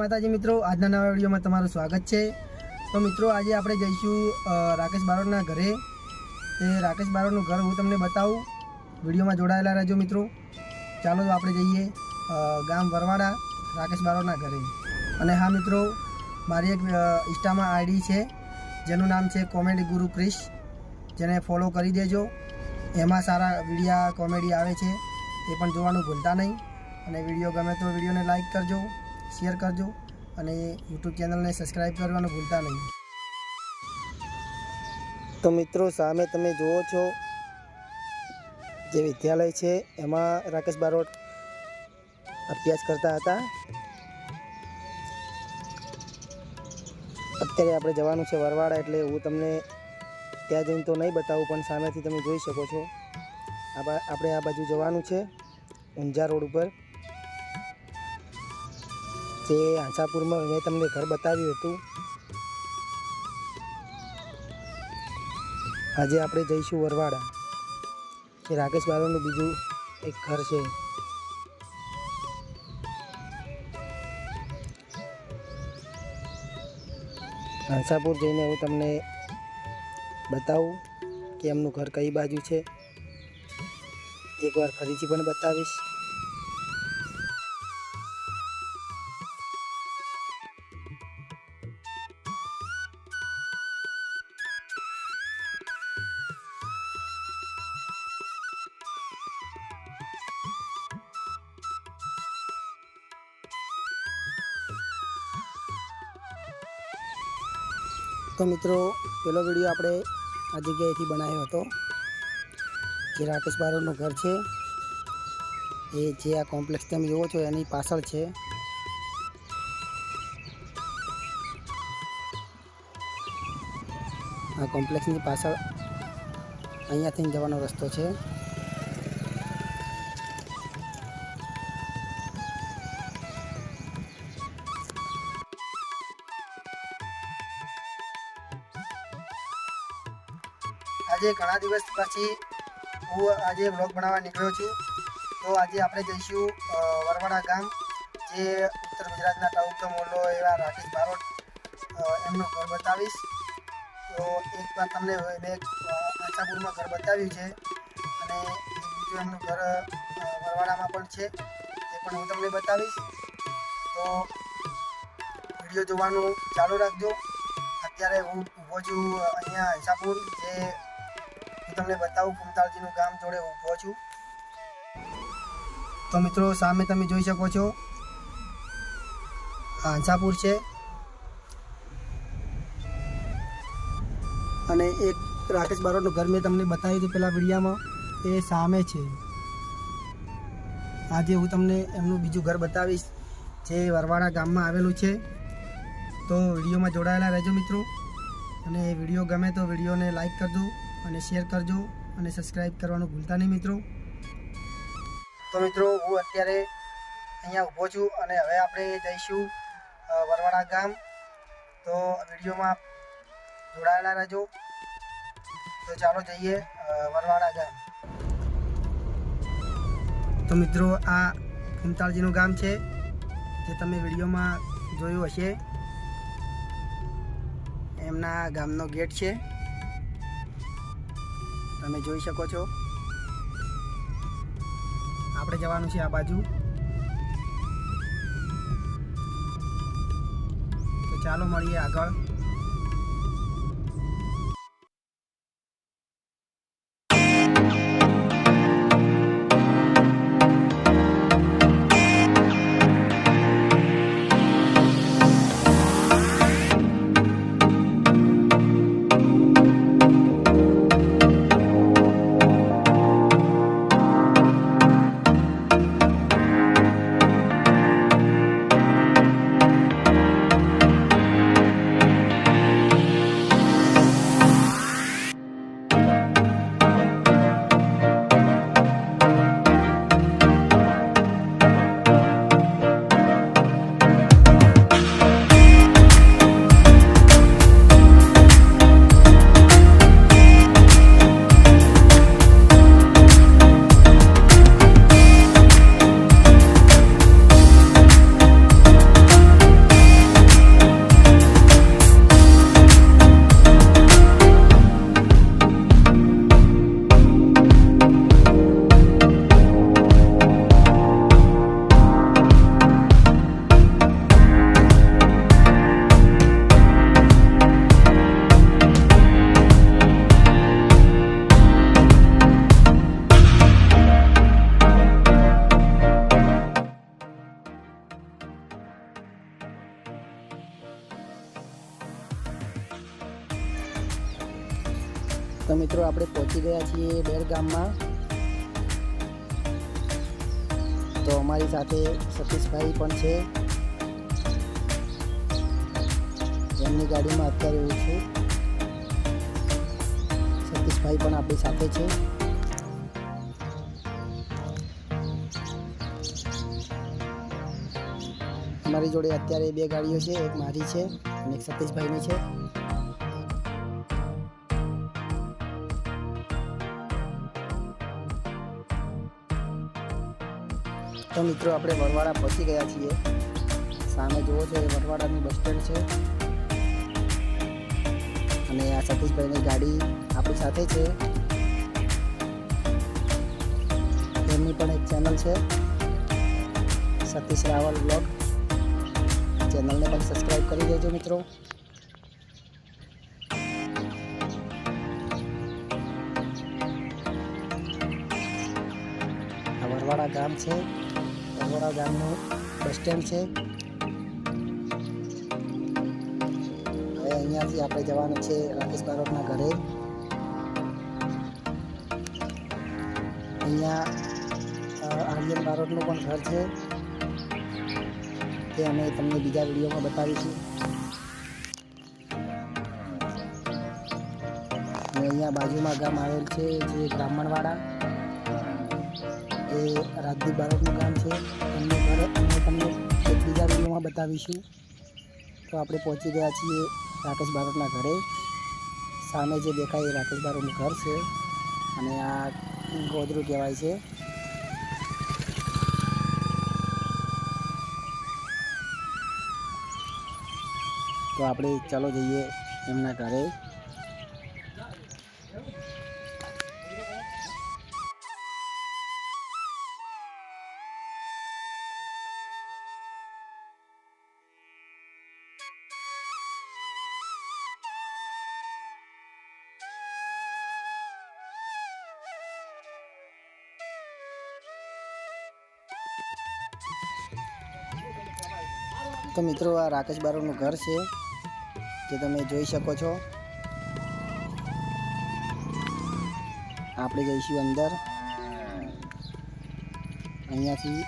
માતાજી મિત્રો, આજના નવા વિડીયોમાં તમારું સ્વાગત છે. તો મિત્રો, આજે આપણે જઈશું રાકેશ બારોટના ઘરે. તે રાકેશ બારોટનું ઘર હું તમને બતાવું. વિડીયોમાં જોડાયેલા રહેજો મિત્રો. ચાલો આપણે જઈએ ગામ વરવાડા, રાકેશ બારોટના ઘરે. અને હા મિત્રો, મારી એક ઇન્સ્ટામાં આઈડી છે, જેનું નામ છે કોમેડી ગુરુ ક્રિશ. જેને ફોલો કરી દેજો. એમાં સારા વિડીયા, કોમેડી આવે છે. એ પણ જોવાનું ભૂલતા નહીં. અને વીડિયો ગમે તો વિડીયોને લાઈક કરજો. શેર કરજો અને યુટ્યુબ ચેનલને સબસ્ક્રાઈબ કરવાનું ભૂલતા નહીં. તો મિત્રો, સામે તમે જુઓ છો જે વિદ્યાલય છે, એમાં રાકેશ બારોટ અભ્યાસ કરતા હતા. અત્યારે આપણે જવાનું છે વરવાડા, એટલે હું તમને ત્યાં જઈને તો નહીં બતાવું, પણ સામેથી તમે જોઈ શકો છો. આપણે આ બાજુ જવાનું છે, ઊંઝા રોડ ઉપર. જે આશાપુરમાં મેં તમને ઘર બતાવ્યું હતું. આજે આપણે જઈશું વરવાડા એ રાકેશ બાબાનું બીજું એક ઘર છે. આશાપુર જઈને હું તમને બતાવું કે એમનું ઘર કઈ બાજુ છે. એકવાર ફરીથી પણ બતાવીશ. તો મિત્રો પેલો વીડિયો આપણે આ જગ્યાએથી બનાવ્યો હતો. જે રાકેશ બારોટનું ઘર છે. એ જે આ કોમ્પ્લેક્સ તમે જુઓ છો, એની પાછળ છે. આ કોમ્પ્લેક્સની પાછળ અહીંયાથી જવાનો રસ્તો છે. આજે ઘણા દિવસ પછી હું આજે વ્લોગ બનાવવા નીકળ્યો છું. તો આજે આપણે જઈશું વરવાડા ગામ, જે ઉત્તર ગુજરાતના ટાઉકમ મોલ્લો એવા રાકેશ બારોટ એમનું ઘર બતાવીશ. તો એક વાર તમને મેં આશાપુરમાં ઘર બતાવ્યું છે. અને બીજું એમનું ઘર વરવાડામાં પણ છે, એ પણ હું તમને બતાવીશ. તો વીડિયો જોવાનું ચાલુ રાખજો. અત્યારે હું ઊભો છું અહીંયા આશાપુર, જે તમને બતાવું કુમતાળજીનું ગામ જોડે ઊભો છું. તો મિત્રો, સામે તમે જોઈ શકો છો આ છે. અને એક રાકેશ બારોટનું ઘર મેં તમને બતાવ્યું હતું પેલા વિડીયામાં, એ સામે છે. આજે હું તમને એમનું બીજું ઘર બતાવીશ, જે વરવાડા ગામમાં આવેલું છે. તો વિડીયોમાં જોડાયેલા રહેજો મિત્રો. અને વીડિયો ગમે તો વિડીયોને લાઈક કરજો. અને શેર કરજો અને સબસ્ક્રાઈબ કરવાનું ભૂલતા નહીં મિત્રો. તો મિત્રો, હું અત્યારે અહીંયા ઊભો છું અને હવે આપણે જઈશું વરવાડા ગામ. તો વિડીયોમાં જોડાયેલા રહેજો. તો ચાલો જઈએ વરવાડા ગામ. તો મિત્રો, આ ફૂમતાળજીનું ગામ છે, જે તમે વિડીયોમાં જોયું હશે. એમના ગામનો ગેટ છે. તમે જોઈ શકો છો. આપણે જવાનું છે આ બાજુ. તો ચાલો મળીએ આગળ. પહોંચી ગયા છીએ બેર ગામમાં તો અમારી સાથે સતીશભાઈ પણ છે. એમની ગાડીમાં અત્યારે હું છું. સતીશભાઈ પણ આપણી સાથે છે. અમારી જોડે અત્યારે બે ગાડીઓ છે, એક મારી છે અને એક સતીશભાઈની છે. તો મિત્રો આપણે વરવાડા પહોંચી ગયા છીએ. સામે જુઓ છો, એ વરવાડાની બસ સ્ટેન્ડ છે. અને આ સતીશભાઈની ગાડી આપણી સાથે છે. એમની પણ એક ચેનલ છે. સતીશ રાવલ બ્લોગ ચેનલને પણ સબસ્ક્રાઈબ કરી દેજો મિત્રો. વરવાડા ગામ છે. વરવાડા ગામનું બસ સ્ટેન્ડ છે. હવે અહીંયાથી આપણે જવાનું છે રાકેશ બારોટના ઘરે. અહીંયા આર્યન બારોટનું પણ ઘર છે. તે અમે તમને બીજા વિડીયોમાં બતાવીશું. અને અહીંયા બાજુમાં ગામ આવેલ છે જે બ્રાહ્મણવાડા. એ રાજદીપ બારોટનું કામ છે. એમને ઘર અમે તમને એક બીજા વિડીયોમાં બતાવીશું. તો આપણે પહોંચી ગયા છીએ રાકેશ બારોટના ઘરે. સામે જે દેખાય એ રાકેશ બારોટનું ઘર છે અને આ ગોદરું કહેવાય છે. તો આપણે ચાલો જઈએ એમના ઘરે. તો મિત્રો, આ રાકેશ બારોનું ઘર છે, જે તમે જોઈ શકો છો. આપણે જઈશું અંદર. અહીંયાથી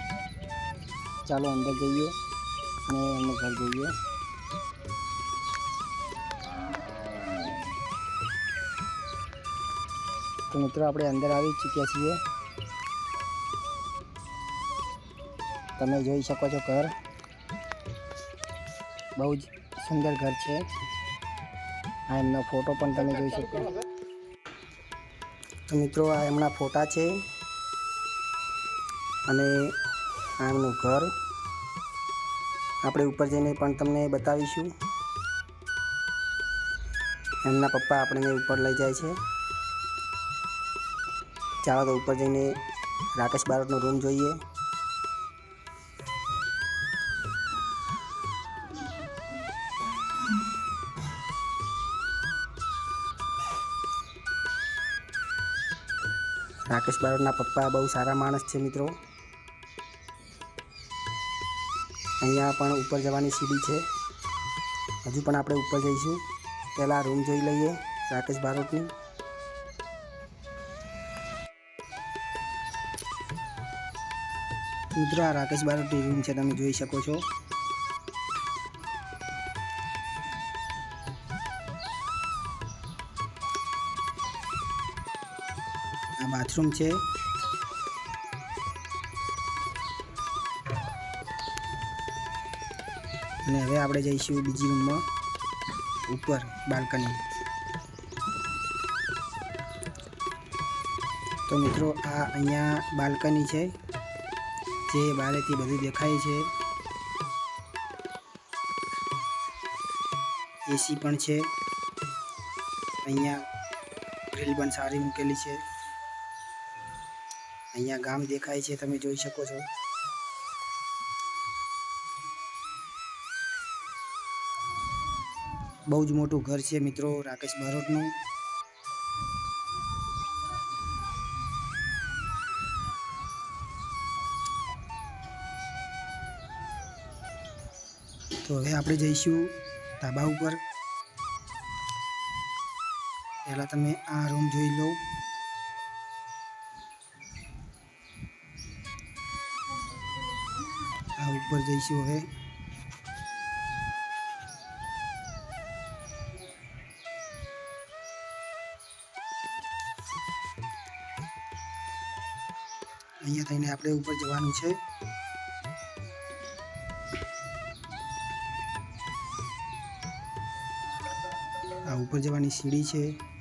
ચાલો અંદર જઈએ અને એમનું ઘર જોઈએ. તો મિત્રો, આપણે અંદર આવી ચૂક્યા છીએ. તમે જોઈ શકો છો ઘર. બહુ જ સુંદર ઘર છે. આ એમનો ફોટો પણ તમે જોઈ શકો. તો મિત્રો, આ એમના ફોટા છે. અને આ એમનું ઘર. આપણે ઉપર જઈને પણ તમને બતાવીશું. એમના પપ્પા આપણને ઉપર લઈ જાય છે. ચાલો તો ઉપર જઈને રાકેશ બારોટનો રૂમ જોઈએ. રાકેશ બારોટના પપ્પા બહુ સારા માણસ છે મિત્રો. અહીંયા પણ ઉપર જવાની સીડી છે. હજુ પણ આપણે ઉપર જઈશું. પહેલાં રૂમ જોઈ લઈએ રાકેશ બારોટની. મિત્રો, આ રાકેશ બારોટની રૂમ છે, તમે જોઈ શકો છો. બાથરૂમ છે. અને હવે આપણે જઈશું બીજી રૂમમાં, ઉપર, બાલ્કની. તો મિત્રો, આ અહીંયા બાલ્કની છે, જે બારેથી બધું દેખાય છે. એસી પણ છે. અહીંયા ગ્રીલ પણ સારી મૂકેલી છે. અહીંયા ગામ દેખાય છે, તમે જોઈ શકો છો. બહુ જ મોટું ઘર છે મિત્રો, રાકેશ બારોટનું. તો હવે આપણે જઈશું ધાબા ઉપર. પહેલાં તમે આ રૂમ જોઈ લો. ઉપર જઈશું હવે. અહીંયા થઈને આપણે ઉપર જવાનું છે. આ ઉપર જવાની સીડી છે.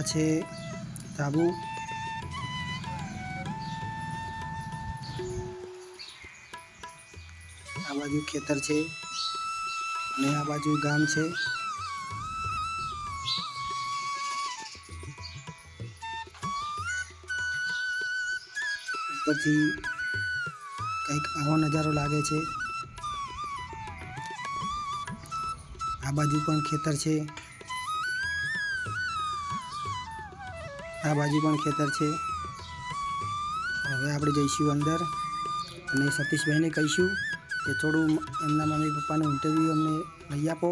આ છે તાબુ આ બાજુ ખેતર છે અને આ બાજુ ગામ છે. ઉપરથી કંઈક આવો નજારો લાગે છે. આ બાજુ પણ ખેતર છે. આ પણ ખેતર છે. હવે આપણે જઈશું અંદર અને સતીશભાઈને કહીશું કે થોડું એમના મમ્મી પપ્પાનું ઇન્ટરવ્યૂ અમને લઈ આપો.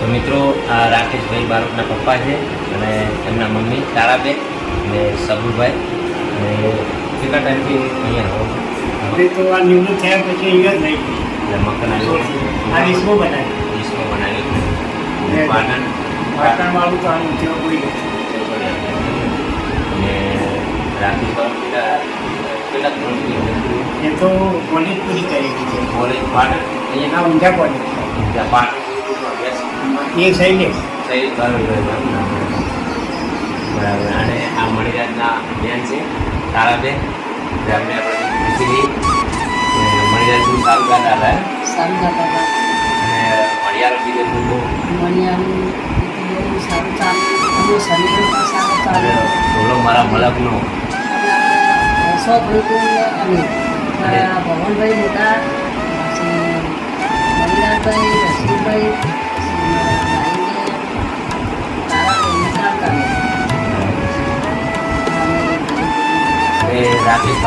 તો મિત્રો આ રાકેશભાઈ બાળકના પપ્પા છે અને એમના મમ્મી તારાબેન અને સબુભાઈ. અને કેટલા ટાઈમથી અહીંયા રહો? હવે તો આ નિવૃત્ત થયા પછી અહીંયા જ રહી એટલે મકાન આ ડિસ્કો બનાવી. ડિસ્કો બનાવી. પાટણ પાટણ? વાળું તો આનું ઉદ્યોગ કોઈ. અને બારોટ કેટલા કેટલા એ તો કોલેજ પૂરી કરી છે કોલેજ પાટણ? આ અહીંયા ઊંઝા કોલેજ ઊંઝા પાટણ? એ શૈલેષ સહી બરાબર બરાબર. અને આ મણિરાજના બેન છે તારાબેન જેમને આપણે પૂછી મણિરાજ બહુ સારું ગાતા હતા સારું ગાતા હતા. અને મણિયાર બીજે મણિયાનું બહુ. સારું ચાલે. શરીર સારું ચાલે. બોલો મારા મલકનો. સો ભણતું અમે મારા ભવનભાઈ મોટા પછી મણિલાલભાઈ રશ્મિભાઈ રાકેશ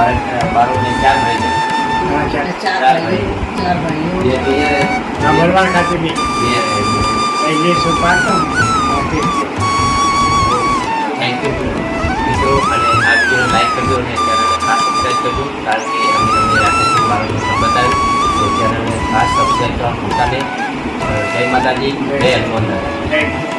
બારોટનું બતાવ્યું તો ચેનલને ખાસ સબસ્ક્રાઈબ કરવાનું ભૂલતા નહીં. અ, જય માતાજી જય હનુમાન